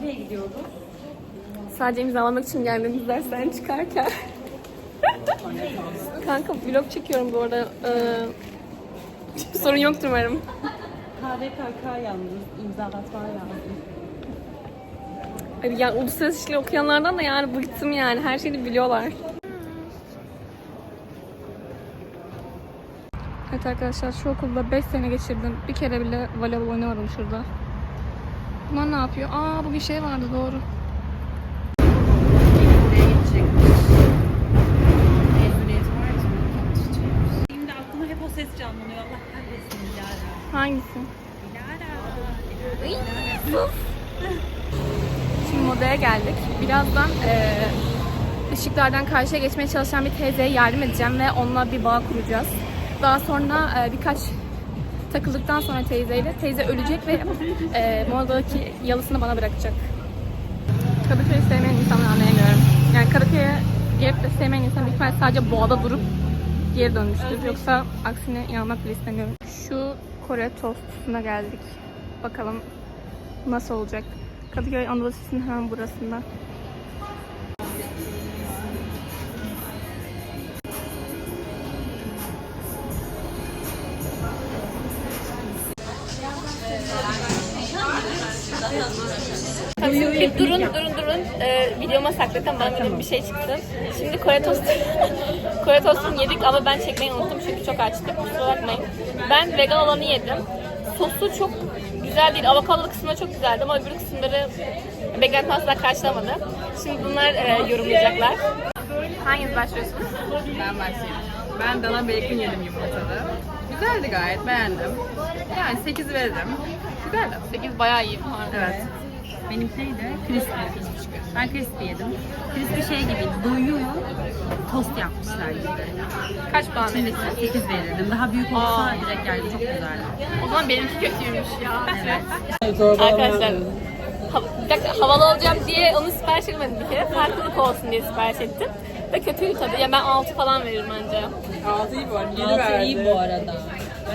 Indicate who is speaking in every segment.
Speaker 1: Nereye gidiyoruz?
Speaker 2: Sadece imzalamak için geldiğimiz dersten çıkarken. Kanka vlog çekiyorum bu arada. Ee, sorun yoktur umarım.
Speaker 1: KVKK yalnız, imzalatma yalnız.
Speaker 2: Hani yani uluslararası ilişkiler okuyanlardan da yani bıktım yani. Her şeyi biliyorlar. Evet arkadaşlar şu okulda 5 sene geçirdim. Bir kere bile voleybol oynamadım şurada. Bunlar ne yapıyor? Aa bugün şey vardı doğru.
Speaker 1: Şimdi aklıma hep o ses canlanıyor. Allah kahretsin Dilara.
Speaker 2: Hangisi?
Speaker 1: Dilara.
Speaker 2: Şimdi modaya geldik. Birazdan eee ışıklardan karşıya geçmeye çalışan bir teyzeye yardım edeceğim ve onunla bir bağ kuracağız. Daha sonra eee, birkaç takıldıktan sonra teyzeyle teyze ölecek ve eee modadaki yalısını bana bırakacak. Kadıköy'ü sevmeyen insanları anlayamıyorum. Yani Kadıköy'e gelip de sevmeyen insan büyük ihtimalle sadece boğada durup geri dönmüştür. Yoksa aksine inanmak bile istemiyorum. Şu Kore tostuna geldik. Bakalım nasıl olacak. Kadıköy Anadolu Lisesi'nin hemen burasında. Bir durun durun durun. Ee, videoma saklıktan bana böyle bir şey çıktı. Şimdi Kore tostu Kore tostunu yedik ama ben çekmeyi unuttum çünkü çok açtık. Kusura bakmayın. Ben vegan olanı yedim. Sosu çok güzel değil. Avokadolu kısmı çok güzeldi ama öbür kısımları beklenti asla karşılamadı. Şimdi bunlar e, yorumlayacaklar. Hanginiz başlıyorsunuz?
Speaker 3: Ben başlayayım. Ben dana bacon yedim yumurtalı. Güzeldi gayet beğendim. Yani 8 veririm. Güzeldi.
Speaker 2: 8 bayağı iyi.
Speaker 3: Evet.
Speaker 1: Benimki neydi? Crispy. Ben crispy yedim. Crispy şey gibi doyuyor. Tost yapmışlar gibi.
Speaker 2: Kaç puan
Speaker 1: Şimdi 8 verirdim. Daha büyük olsa direkt geldi. Çok güzeldi.
Speaker 2: O zaman benimki kötüymüş ya. Arkadaşlar ha- bir dakika, havalı olacağım diye onu sipariş etmedim bir kere. Farklılık olsun diye sipariş ettim. Ve kötüydü tadı. Ya ben 6 falan veririm bence.
Speaker 3: 6 iyi bu arada. 7 verdi.
Speaker 1: iyi bu arada.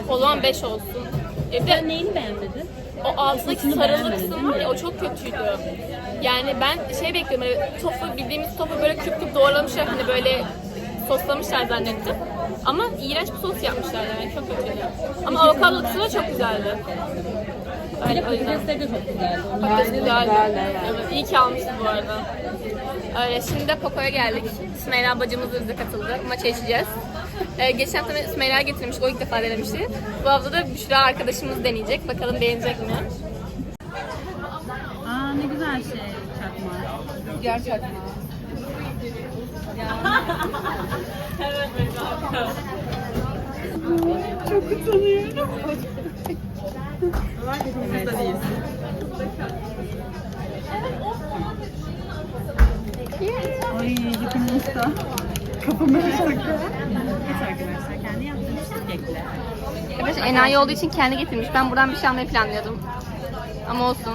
Speaker 2: O zaman 5 olsun. Ya de
Speaker 1: Neyini beğenmedin?
Speaker 2: O altındaki sarılı kısım var ya o çok kötüydü. Yani ben şey bekliyorum böyle tofu bildiğimiz tofu böyle küp küp doğramışlar hani böyle soslamışlar zannettim. Ama iğrenç bir sos yapmışlar yani çok kötüydü. Ama avokadolu kısmı da çok güzeldi. Öyle, o yüzden.
Speaker 1: Patatesleri de çok güzeldi.
Speaker 2: Patates güzeldi. Evet, iyi ki almışsın bu arada. Öyle, şimdi de Poco'ya geldik. Sümeyra bacımız da bize katıldı. Maça içeceğiz. Ee, geçen hafta Sümeyra getirmiş, o ilk defa denemişti. Bu hafta da Büşra arkadaşımız deneyecek. Bakalım beğenecek mi?
Speaker 1: Aa ne güzel şey çakma.
Speaker 3: Gerçekten. Çok utanıyorum.
Speaker 1: Ay hepimiz de. Kafamı şaka. Evet arkadaşlar kendi yaptığımız
Speaker 2: enayi olduğu için kendi getirmiş. Ben buradan bir şey almayı planlıyordum. Ama olsun.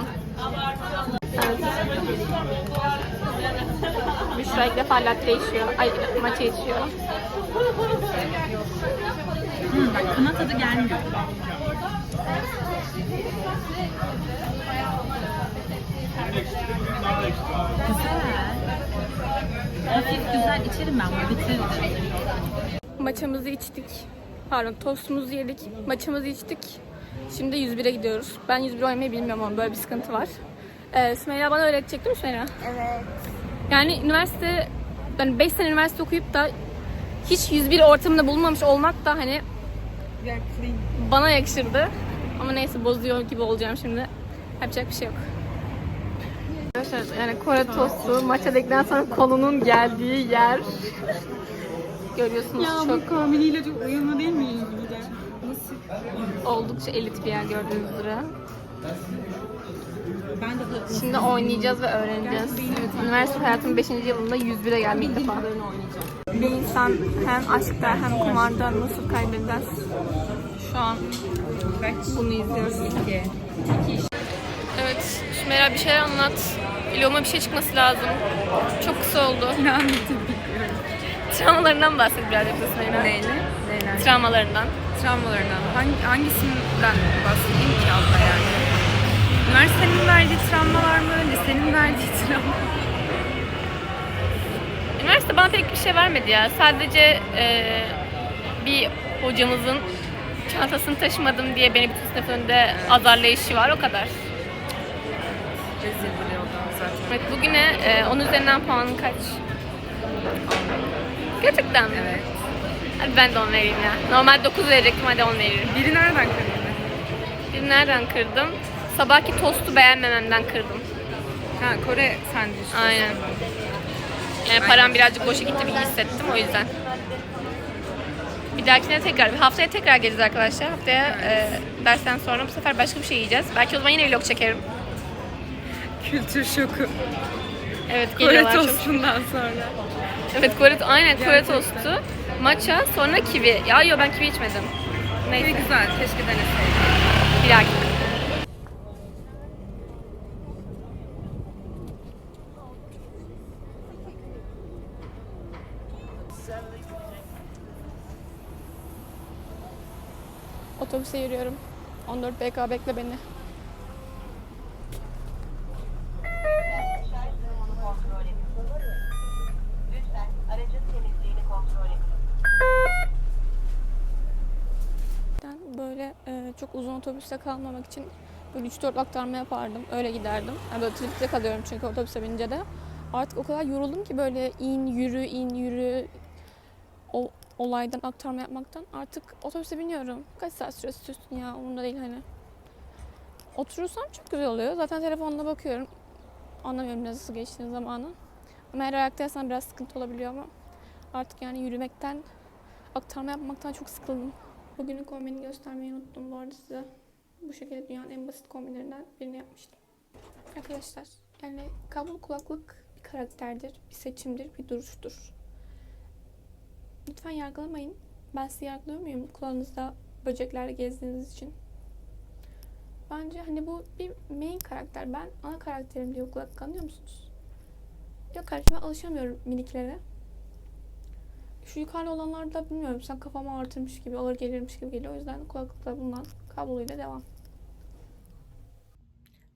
Speaker 2: Evet. Büşra ilk defa latte içiyor. Ay maça içiyor.
Speaker 1: Hı, bak kına tadı gelmiyor. Güzel. Hafif güzel içerim ben bunu bitiririm.
Speaker 2: Maçamızı içtik. Pardon tostumuzu yedik. Maçamızı içtik. Şimdi 101'e gidiyoruz. Ben 101 oynamayı bilmiyorum ama böyle bir sıkıntı var. Ee, Sümeyra bana öğretecek değil mi Sümeyra?
Speaker 4: Evet.
Speaker 2: Yani üniversite, yani 5 sene üniversite okuyup da hiç 101 ortamında bulunmamış olmak da hani bana yakışırdı. Ama neyse bozuyor gibi olacağım şimdi. Yapacak bir şey yok. Arkadaşlar yani Kore tostu maça dedikten sonra konunun geldiği yer. Görüyorsunuz çok
Speaker 1: kombiniyle çok uyumlu değil mi yüzüyle?
Speaker 2: oldukça elit bir yer gördüğünüz üzere.
Speaker 1: Ben de
Speaker 2: Şimdi oynayacağız ve öğreneceğiz. Üniversite hayatımın 5. yılında 101'e geldim ilk defa. Bir insan hem aşkta hem kumarda nasıl kaybeder? Şu an bunu izliyoruz. Evet, Sümeyra bir şeyler anlat. Vloguma bir şey çıkması lazım. Çok kısa oldu.
Speaker 3: Ne anlatayım?
Speaker 2: Travmalarından bahset birazcık da Sümeyra.
Speaker 3: Neyle? Neyle?
Speaker 2: Travmalarından.
Speaker 3: travmalarından hangi, hangisinden bahsedeyim ki abla yani? Üniversitenin verdiği travmalar mı? Lisenin verdiği travmalar mı?
Speaker 2: Üniversite bana pek bir şey vermedi ya. Sadece e, bir hocamızın çantasını taşımadım diye beni bütün sınıf önünde azarlayışı var. O kadar.
Speaker 3: Rezil da zaten.
Speaker 2: Evet, bugüne e, 10 üzerinden puanın kaç? Gerçekten mi?
Speaker 3: Evet.
Speaker 2: Hadi ben de 10 vereyim ya. Normal 9 verecektim hadi 10 veririm.
Speaker 3: Biri nereden kırdın?
Speaker 2: Bir nereden kırdım? Sabahki tostu beğenmememden kırdım.
Speaker 3: Ha Kore sandviçi.
Speaker 2: Aynen. Yani param birazcık boşa gitti gibi hissettim o yüzden. Bir dahakine tekrar, bir haftaya tekrar geleceğiz arkadaşlar. Haftaya e, dersten sonra bu sefer başka bir şey yiyeceğiz. Belki o zaman yine vlog çekerim.
Speaker 3: Kültür şoku.
Speaker 2: Evet
Speaker 3: Kore
Speaker 2: geliyorlar çok.
Speaker 3: tostundan sonra.
Speaker 2: Evet Kore, aynen Kore
Speaker 3: Gerçekten.
Speaker 2: tostu. Matcha, sonra kivi. Ya yok ben kivi içmedim.
Speaker 3: Ne
Speaker 2: Neyse,
Speaker 3: güzel. Keşke deneseydim.
Speaker 2: bir dahaki. Otobüse yürüyorum. 14 BK bekle beni.
Speaker 4: kontrol edin. Lütfen aracın temizliğini kontrol edin.
Speaker 2: Ben böyle e, çok uzun otobüste kalmamak için böyle 3-4 aktarma yapardım. Öyle giderdim. Yani böyle trafikte kalıyorum çünkü otobüse binince de. Artık o kadar yoruldum ki böyle in yürü in yürü o olaydan aktarma yapmaktan. Artık otobüse biniyorum. Kaç saat süresi sürsün ya umurumda değil hani. Oturursam çok güzel oluyor. Zaten telefonla bakıyorum. Anlamıyorum nasıl geçtiğini zamanı. Ama eğer ayaktaysam biraz sıkıntı olabiliyor ama artık yani yürümekten, aktarma yapmaktan çok sıkıldım. Bugünün kombini göstermeyi unuttum bu arada size. Bu şekilde dünyanın en basit kombinlerinden birini yapmıştım. Arkadaşlar yani kablolu kulaklık bir karakterdir, bir seçimdir, bir duruştur. Lütfen yargılamayın. Ben sizi yargılıyor muyum kulağınızda böceklerle gezdiğiniz için? Bence hani bu bir main karakter. Ben ana karakterim diye bu kulaklık anlıyor musunuz? Yok kardeşim ben alışamıyorum miniklere. Şu yukarıda olanlar da bilmiyorum sen kafama artırmış gibi alır gelirmiş gibi geliyor. O yüzden kulaklıkla bundan kabloluyla devam.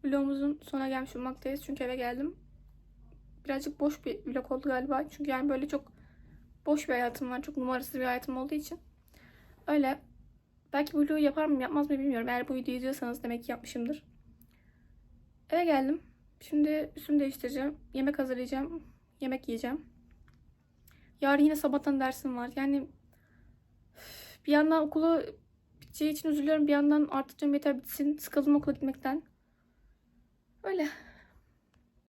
Speaker 2: Vlogumuzun sonuna gelmiş bulunmaktayız. Çünkü eve geldim. Birazcık boş bir vlog oldu galiba. Çünkü yani böyle çok boş bir hayatım var. Çok numarasız bir hayatım olduğu için. Öyle. Belki bu vlogu yapar mıyım yapmaz mı bilmiyorum. Eğer bu videoyu izliyorsanız demek ki yapmışımdır. Eve geldim. Şimdi üstümü değiştireceğim. Yemek hazırlayacağım. Yemek yiyeceğim. Yarın yine sabahtan dersim var. Yani bir yandan okulu biteceği için üzülüyorum. Bir yandan artık diyorum yeter bitsin. Sıkıldım okula gitmekten. Öyle.